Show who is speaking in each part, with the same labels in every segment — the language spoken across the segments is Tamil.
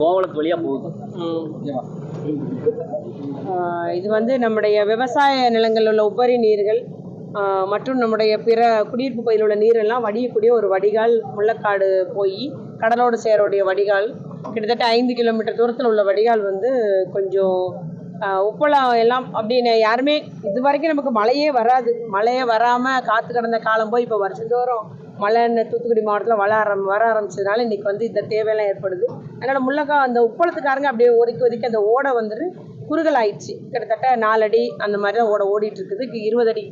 Speaker 1: கோவளத்து வழியா போகுது.
Speaker 2: இது வந்து நம்முடைய விவசாய நிலங்களில் உள்ள உபரி நீர்கள் மற்றும் நம்முடைய பிற குடியிருப்பு பகுதியில் உள்ள நீரெல்லாம் வடியக்கூடிய ஒரு வடிகால் முள்ளக்காடு போய் கடலோடு சேரக்கூடிய வடிகால் கிட்டத்தட்ட ஐந்து கிலோமீட்டர் தூரத்தில் உள்ள வடிகால் வந்து கொஞ்சம் உப்பளம் எல்லாம் அப்படின்னு யாருமே இது வரைக்கும் நமக்கு மழையே வராது. மழையே வராமல் காற்று கடந்த காலம் போய் இப்போ வருஷந்தோறும் மழை தூத்துக்குடி மாவட்டத்தில் வள ஆரம் வர ஆரம்பிச்சதுனால இன்றைக்கி வந்து இந்த தேவையெல்லாம் ஏற்படுது. அதனால் முள்ளக்கா அந்த உப்பளத்துக்காரங்க அப்படியே ஒதுக்கி ஒதுக்கி அந்த ஓடை வந்துட்டு குறுகல் ஆயிடுச்சு. கிட்டத்தட்ட நாலு அடி அந்த மாதிரி தான் ஓடை ஓடிட்டு இருக்குது. இருபது அடி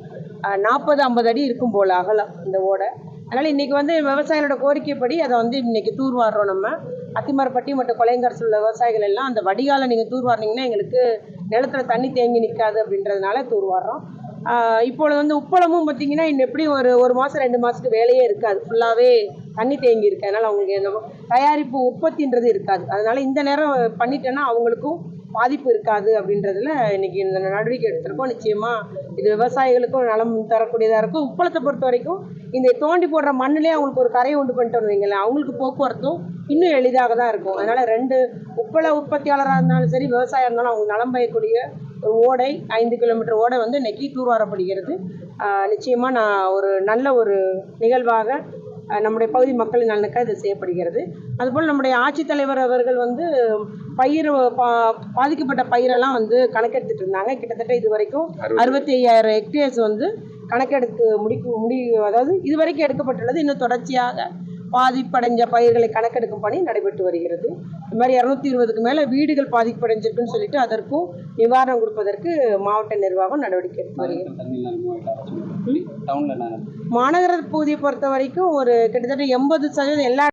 Speaker 2: நாற்பது ஐம்பது அடி இருக்கும் போல் அகலம் இந்த ஓடை. அதனால் இன்றைக்கி வந்து விவசாயிகளோட கோரிக்கைப்படி அதை வந்து இன்றைக்கி தூர்வாடுறோம் நம்ம. அத்திமரப்பட்டி மற்றும் கொலையங்கரசு உள்ள விவசாயிகள் எல்லாம் அந்த வடிகாலை நீங்கள் தூர்வாரினீங்கன்னா எங்களுக்கு நிலத்துல தண்ணி தேங்கி நிற்காது அப்படின்றதுனால தூர்வாடுறோம் இப்பொழுது வந்து உப்பளமும் பார்த்தீங்கன்னா இன்னும் எப்படி ஒரு ஒரு மாதம் ரெண்டு மாதத்துக்கு வேலையே இருக்காது. ஃபுல்லாகவே தண்ணி தேங்கி இருக்கு. அதனால் அவங்களுக்கு எந்த தயாரிப்பு உற்பத்தின்றது இருக்காது. அதனால் இந்த நேரம் பண்ணிட்டேன்னா அவங்களுக்கும் பாதிப்பு இருக்காது அப்படின்றதுல இன்னைக்கு இந்த நடவடிக்கை எடுத்திருக்கோம். நிச்சயமாக இது விவசாயிகளுக்கும் நலம் தரக்கூடியதாக இருக்கும். உப்பளத்தை பொறுத்த வரைக்கும் இந்த தோண்டி போடுற மண்ணிலே அவங்களுக்கு ஒரு கரையை உண்டு பண்ணிட்டு வைங்களேன் அவங்களுக்கு போக்குவரத்தும் இன்னும் எளிதாக தான் இருக்கும். அதனால் ரெண்டு உப்பள உற்பத்தியாளராக இருந்தாலும் சரி விவசாயம் இருந்தாலும் அவங்க நலம் பயக்கூடிய ஓடை ஐந்து கிலோமீட்டர் ஓடை வந்து இன்னைக்கு தூர்வாரப்படுகிறது. ஆஹ் நிச்சயமா நான் ஒரு நல்ல ஒரு நிகழ்வாக நம்முடைய பகுதி மக்களின் நலனுக்காக இது செய்யப்படுகிறது. அதுபோல் நம்முடைய ஆட்சித்தலைவர் அவர்கள் வந்து பயிர் பா பாதிக்கப்பட்ட பயிரெல்லாம் வந்து கணக்கெடுத்துட்டு இருந்தாங்க. கிட்டத்தட்ட இது வரைக்கும் அறுபத்தி ஐயாயிரம் ஹெக்டேர்ஸ் வந்து கணக்கெடுத்து முடிக்க முடி அதாவது இது வரைக்கும் எடுக்கப்பட்டுள்ளது. இன்னும் தொடர்ச்சியாக பாதிப்படைஞ்ச பயிர்களை கணக்கெடுக்கும் பணி நடைபெற்று வருகிறது. இது மாதிரி இரநூத்தி இருபதுக்கு மேலே வீடுகள் பாதிப்படைஞ்சிருக்குன்னு சொல்லிட்டு அதற்கும் நிவாரணம் கொடுப்பதற்கு மாவட்ட நிர்வாகம் நடவடிக்கை எடுத்து வருகிறது. மாநகர பகுதியை பொறுத்த வரைக்கும் ஒரு கிட்டத்தட்ட எண்பது சதவீதம் எல்லா